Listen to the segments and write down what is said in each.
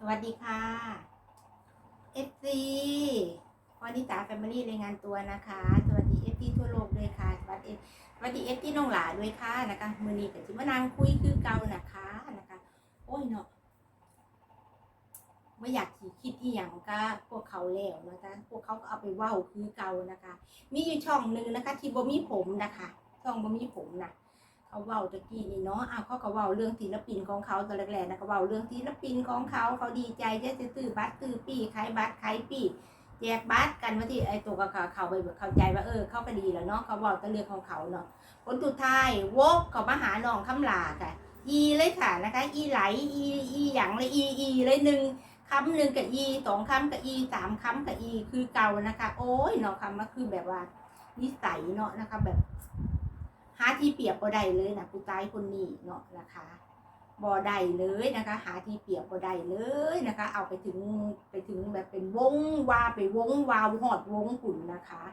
สวัสดีค่ะ FC วันนี้ตาแฟมิลี่รายงานตัวนะคะ สวัสดี FC ทั่วโลกด้วยค่ะสวัสดีสวัสดี FC น้องหลาด้วยค่ะนะคะมือนี้กับจิมานางคุยคือเก่านะคะนะคะ โอ้ยเนาะไม่อยากขีคิดที่อย่างก็พวกเขาแล้วนะคะพวกเขาก็เอาไปว้าคือเก่านะคะ มีอยู่ช่องหนึ่งนะคะ ที่บ่มีผมนะคะช่องบ่มีผมนะ เขาเว้าตะกี้นี่เนาะอ้าวเขาก็เว้าเรื่องศิลปินของเขาตอนแรกๆนะก็เว้าเรื่องศิลปินของเขาเขาดีใจจะซื้อบัตรซื้อปีขายบัตรขายปีแจกบัตรกันว่าที่ไอ้ตัวกับเขาเขาไปเข้าใจว่าเออเขาก็ดีแล้วเนาะเขาเว้าต่เรื่องของเขาเนาะผลสุดท้ายวกเขามาหาน้องคำลาค่ะ อีเลยค่ะนะคะ อีไหลอีอีหยังเลยอีอีเลยหนึ่งคำหนึ่งกับอีสองคำกับอีสามคำกับอีคือเก่านะคะ โอ้ยเนาะคำมันคือแบบว่านิสัยเนาะนะคะแบบ หาที่เปรียบบ่ได้เลยนะผู้ตายคนนี้เนาะนะคะบ่ได้เลยนะคะ หาที่เปรียบบ่ได้เลยนะคะ เอาไปถึงไปถึงแบบเป็นวงวาไปวงวาวหอดวงขุนนะคะ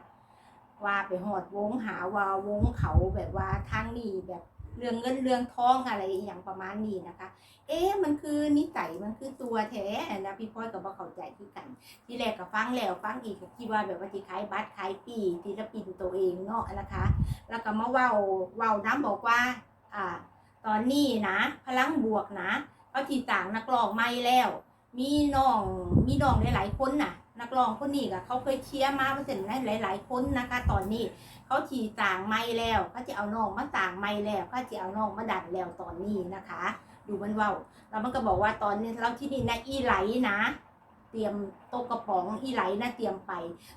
ว่าไปหอดวงหาวาวงเขาแบบว่าทางนี้แบบ เรื่องเงินเรื่องทองอะไรอย่างประมาณนี้นะคะ เอ๊ะมันคือนิสัยมันคือตัวแท้นะพี่พ่อยกับบ่เข้าใจคือกัน ทีแรกก็ฟังแล้วฟังอีกคิดว่าแบบว่าที่ขายบัตรขายปีศิลปินตัวเองเนาะนะคะ แล้วก็มาเว้าเว้าน้ำบอกว่าอ่าตอนนี้นะ พลังบวกนะเขาที่ต่างนักร้องไม่แล้ว มีน้องมีน้องหลายๆคนน่ะ นักร้องคนนี้ก็เขาเคยเชียร์มาเปอร์เซ็นต์หลาย ๆ คนนะคะ ตอนนี้เขาฉีต่างไม่แล้วเขาจะเอาน้องมาต่างไม่แล้วเขาจะเอาน้องมาดันแล้วตอนนี้นะคะ ดูมันว่าแล้วมันก็บอกว่าตอนนี้เราที่นี่นะอีไหลนะ ตรียมโต๊ะกระป๋องอีไหลนะเตรียมไป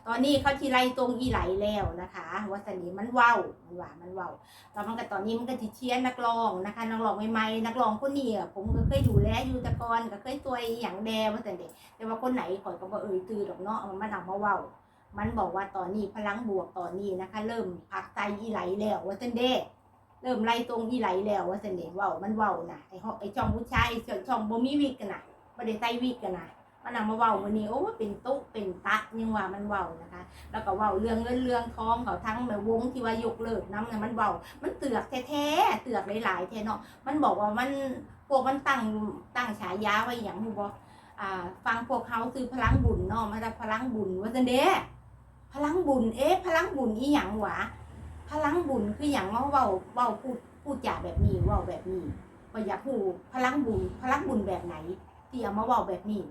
ตอนนี้เขาทีไรตรงอีไหลแล้วนะคะวัสนีมันเว้ามันว่ามันเว้าแล้วมันก็ตอนนี้มันก็ที่เชียร์นักร้องนะคะ นักร้องใหม่ๆนักร้องคนนี้ผมก็เคยดูแลอยู่ต่ก่อนก็เคยตัวอย่างแดงวัสนีแต่ว่าคนไหนข่อยก็บ่เอ่ยตื่นดอกเนาะมันเอามาเว้ามันบอกว่าตอนนี้พลังบวกตอนนี้นะคะ เริ่มพักใจอีไหลแล้ววัสนเดเริ่มไล่ตรงอีไหลแล้ววัสนเดเว้ามันเว้านะไอ้ห้องไอ้ช่องผู้ชายไอช่องบ่มีวิกกันนะบ่ได้ใส่วิกกันนะ เอามาเว้าวันนี้โอ้เป็นตุ๊เป็นตะยังว่ามันเว้านะคะ แล้วก็เว้าเรื่องเงินเรื่องทองเขาทั้งแบบวงที่ว่ายกเลิกน้ำเนี่ยมันเว้ามันเตือกแท้ๆเตือกหลายๆแท้เนาะมันบอกว่ามันพวกมันตั้งตั้งฉายาไว้อย่างฮู้บ่อ่าฟังพวกเขาคือพลังบุญเนาะมันจะพลังบุญว่าจังเด้พลังบุญเอ๊ะพลังบุญอีหยังหวะพลังบุญคือหยังว่าเว้าเว้าพูดพูดจาแบบนี้เว้าแบบนี้ก็อยากฮู้พลังบุญพลังบุญแบบไหนที่เอามาเว้าแบบนี้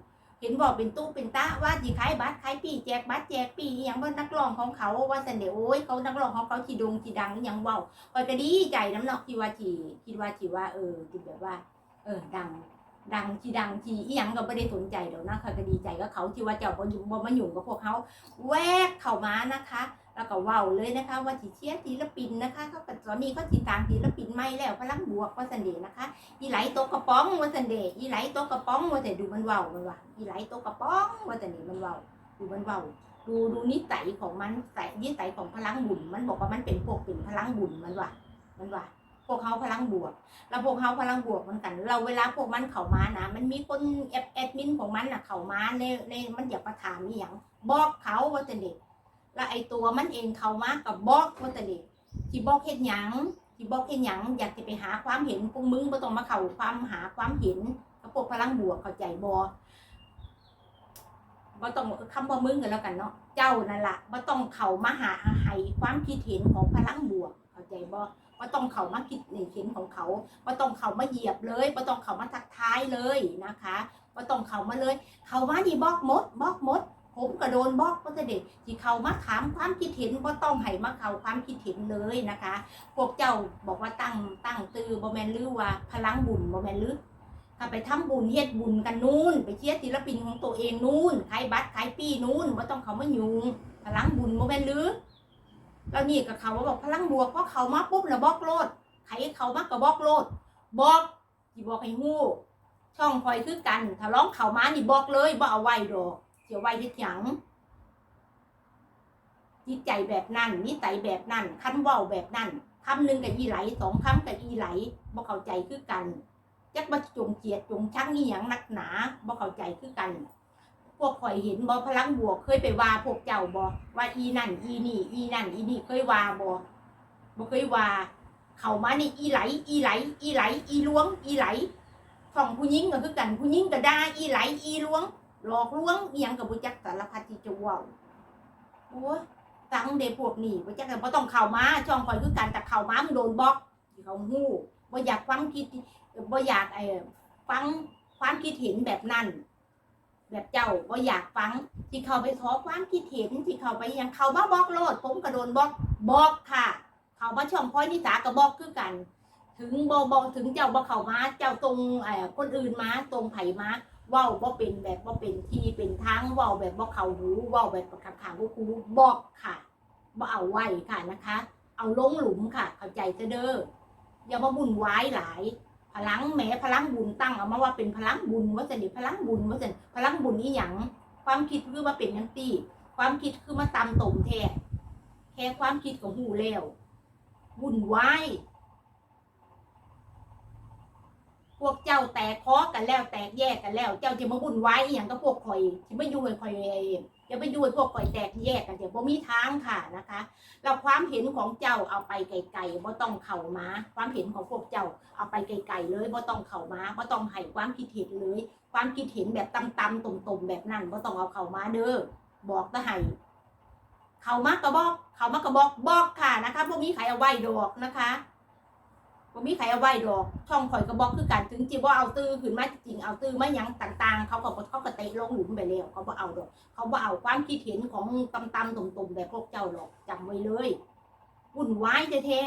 เห็นบอกเป็นตู้เป็นตาว่าจีขายบัตรขายปีแจกบัตรแจกปีอย่างว่านักร้องของเขาว่าสันเดโอ้ยเขานักร้องของเขาจีดงจีดังอย่างเว่าคอยก็ดีใจน้ำเนอกที่ว่าจีคิดว่าจีว่าเออคิดแบบว่า เออดัง ดังที่ดังที่อีหยังก็ไม่ได้สนใจเดี๋ยวนะคอยก็ดีใจก็เขาที่ว่าเจ้าบ่อยู่บ่มาอยู่กับพวกเขาแวกเข้ามานะคะ แล้วก็ว้าวเลยนะคะ ว่าที่เชียศิลปินนะคะเขาก็ตอนนี้เขาติดตามศิลปินใหม่แล้วพลังบวกว่าสันเดนะคะอีไหลโตกระป๋องว่าสันเดอีไหลโตกระป๋องว่าแต่ดูมันว้าวมันว่าอีไหลโตกระป๋องว่าแต่นี่มันว้าวดูมันว้าวดูดูนิสัยของมันใส่นิสัยของพลังบุญมันบอกว่ามันเป็นพวกเป็นพลังบุญมันว่ามันว่า พวกเขาพลังบวก แล้วพวกเขาพลังบวกเหมือนกัน เราเวลาพวกมันเข้ามานะ มันมีคนแอดแอดมินของมันน่ะเข้ามาในในมันอยากประถามนี่อย่างบอกเขาว่าแต่เด็กแล้วไอตัวมันเองเข้ามากับบอกว่าแต่เด็กที่บอกเฮ็ดหยังที่บอกเห็นหยังอยากจะไปหาความเห็นพวกมึงบ่ต้องมาเข้าความหาความเห็นกับพวกพลังบวกเข้าใจบ่บ่ต้องคำว่ามึงกันแล้วกันเนาะ เจ้านั่นล่ะบ่ต้องเข้ามาหาให้ความคิดเห็นของพลังบวกเข้าใจบ่ บ่ต้องเขามาคิดเห็นของเขาบ่ต้องเขามาเหยียบเลยบ่ต้องเขามาทักทายเลยนะคะบ่ต้องเขามาเลย เข้ามานี่บอกมดบอกมด ผมก็โดนบอกก็จะเด็กที่เขามาถามความคิดเห็นบ่ต้องให้มาเขาความคิดเห็นเลยนะคะพวกเจ้าบอกว่าตั้งตั้งตือบอแมนหรือว่าพลังบุญบอแมนหรือถ้าไปทำบุญเฮ็ดบุญกันนู่น ไปเชียร์ศิลปินของตัวเองนู่นขายบัตรขายปีนู่นว่าต้องเขามายุงพลังบุญบอแมนหรือ แล้วนี่กับเขาว่าบอกพลังบวกเพราะเขามาปุ๊บแล้วบอกโลดใครเขามาก็บอกโลดบอกที่บอกให้งูช่องคอยคือกัน ถ้าร้องเขามานี่บอกเลยบ่เอาไว้ดอกเสียไว้เฮ็ดหยังจิตใจแบบนั้นนิสัยแบบนั้นคันว้าแบบนั้นคำหนึ่งกับอีไหลสองคำกับอีไหลบ่เข้าใจคือกันจักบ่จงเจียดจงชังนี่หยังนักหนาบ่เข้าใจคือกัน พวกข่อยเห็นบ่พลังบวกเคยไปว่าพวกเจ้าบ่ว่าอีนั่นอีนี่ อีนั่นอีนี่เคยว่าบ่บ่เคยว่า เข้ามานี่อีไหล อีไหล อีไหล อีล้วง อีไหลโทช่องผู้หญิงก็คือกันผู้หญิงก็ด่าอีไหลอีล้วง หลอกลวงเอียงกับบุจักสารพัดที่จะว้าโอ้ยตังเดพวกนี้บุจักแต่บ่ต้องเข้ามาช่องคอยคือการแต่เข้ามามึงโดนบล็อกเขาหู้บ่อยากฟังคิดบ่อยากไอ้ฟังความคิดเห็นแบบนั้น แบบเจ้าบ่อยากฟังที่เขาไปขอความคิดเห็นที่เขาไปยังเขามาบอกโลดผมก็โดนบอกบอกค่ะ เขามาช่องพ้อยนิสาก็บอกคือกัน ถึงบ่บ่ถึงเจ้าบ่เขามาเจ้าตรงไอ้คนอื่นมาตรงไผมาเว้าบ่เป็นแบบบ่เป็นที่เป็นทางเว้าแบบบ่เขาหูเว้าแบบขังขังกูกูบอกค่ะบ่เอาไว้ค่ะนะคะ เอาลงหลุมค่ะเข้าใจจะเด้ออย่ามาบุญวายหลาย พลังแหม้พลังบุญตั้งเอามาว่าเป็นพลังบุญว่าจะนี่พลังบุญว่าจะพลังบุญนี่หยังความคิดคือมาเป็นยังตีความคิดคือมาตำตมแท้แค่ความคิดของหูแล้วบุญวายพวกเจ้าแตกคอกันแล้วแตกแยกกันแล้ว เจ้าจะมาบุญไว้อหย่างกับพวกข่อยที่ไม่ยุ่งข่อยเอง ย่าไปยุ่งพวกข่อยแตกแยกกันเดี๋ยวบ่มีทางค่ะนะคะเราความเห็นของเจ้าเอาไปไกลๆบ่ต้องเข้ามาความเห็นของพวกเจ้าเอาไปไกลๆเลยบ่ต้องเข้ามาบ่ต้องให้ความคิดเห็นเลย ความคิดเห็นแบบตำๆตุ่มๆแบบนั้นบ่ต้องเอาเข้ามาเด้อบอกตะให้เข้ามากระบอก เข้ามากระบอกบอกค่ะนะคะพวกนี้ใครเอาไว้ดอกนะคะ บ่มีใครเอาไว้ดอก ช่องข่อยก็บอกคือกันถึงจิบ่าเอาตื้อขึ้นมาจริงเอาตื้อมาหยังต่าง ๆ เขาก็เขาก็เตะลงหลุมไปแล้วเขาบ่เอาดอก เขาบ่เอาความคิดเห็นของตำๆตุ่มๆแบบพวกเจ้าหรอกจำไว้เลยวุ่นวายแท้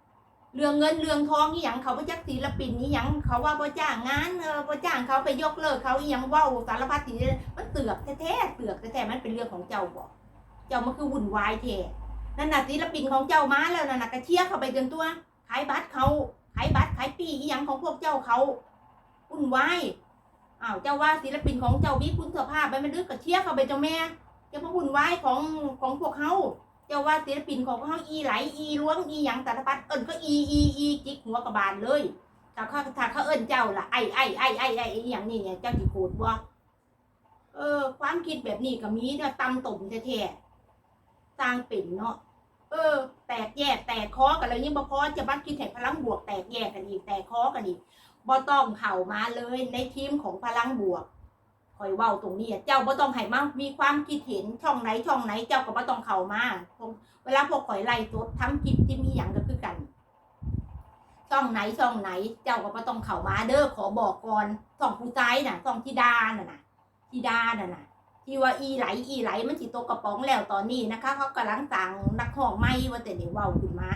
ๆเรื่องเงินเรื่องทองนี่ยังเขาบ่จักศิลปินนี่ยังเขาว่าบ่จ้างงานเออบ่จ้างเขาไปยกเลิกเขาอีหยังว้าสารพัดที่มันเตือกแท้ๆเตือกแท้ๆมันเป็นเรื่องของเจ้าบ่เจ้ามันคือวุ่นวายแท้นั่นน่ะศิลปินของเจ้ามาแล้วนั่นน่ะก็เชียเข้าไปจนตัวายบัตรเขาขายบัตรขายปีอีหยังของพวกเจ้าเขาอุ่นวายอ้าวเจ้าว่าศิลปินของเจ้าวิคุณสภาไปมันดึกกับเชียเข้าไปเจ้าแม่เจ้าพระอุ่นวายของของพวกเขาเจ้าว่าศิลปินของเขาอีไหลอีล้วงอีหยังสารพัดเอิญก็อีอีอีจิกหัวกระบาลเลยถ้าเขาถ้าเขาเอิญเจ้าล่ะไอไอไอไอไออีหยังนี่เนี่ยเจ้าจีโกรธบ่เออ ความคิดแบบนี้ก็มีเนี่ยตำตุ่มแท้ๆสร้างเป็นเนาะเออ ตกแยกแตกคอกันเลยยิ่งบ่พอจะบัดคิดแห่พลังบวกแตกแยกกันอีกแตกคอกันอีกบ่ต้องเข่ามาเลยในทีมของพลังบวกคอยเว้าตรงนี้เจ้าบ่ต้องให้มามีความคิดเห็นช่องไหนช่องไหนเจ้าก็บ่ต้องเข้ามาเวลาพวกข่อยไล่สดทำคลิปที่มีหยังก็คือกันช่องไหนช่องไหนเจ้าก็บ่ต้องเข้ามาเด้อขอบอกก่อนช่องผู้ชายน่ะช่องธิดาน่ะน่ะธิดาน่ะน่ะ ที่ว่าอีไหลอีไหลมันสิตกกระป๋องแล้วตอนนี้นะคะ เขากำลังสั่งนักห้องไม่ว่าแต่เดี๋ยวเว้าขึ้นมา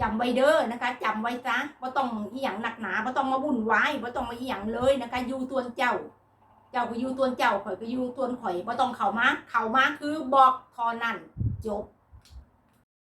จำไว้เด้อนะคะจำไว้ซะว่าต้องอีหยังหนักหนาว่าต้องมาบุ่นวายว่าต้องมาอีหยังเลยนะคะอยู่ตัวนเจ้า เจ้าก็อยู่ตัวนเจ้าข่อยก็อยู่ตัวนข่อยว่าต้องเข้ามาเข้ามาคือบอกทอนั่นจบ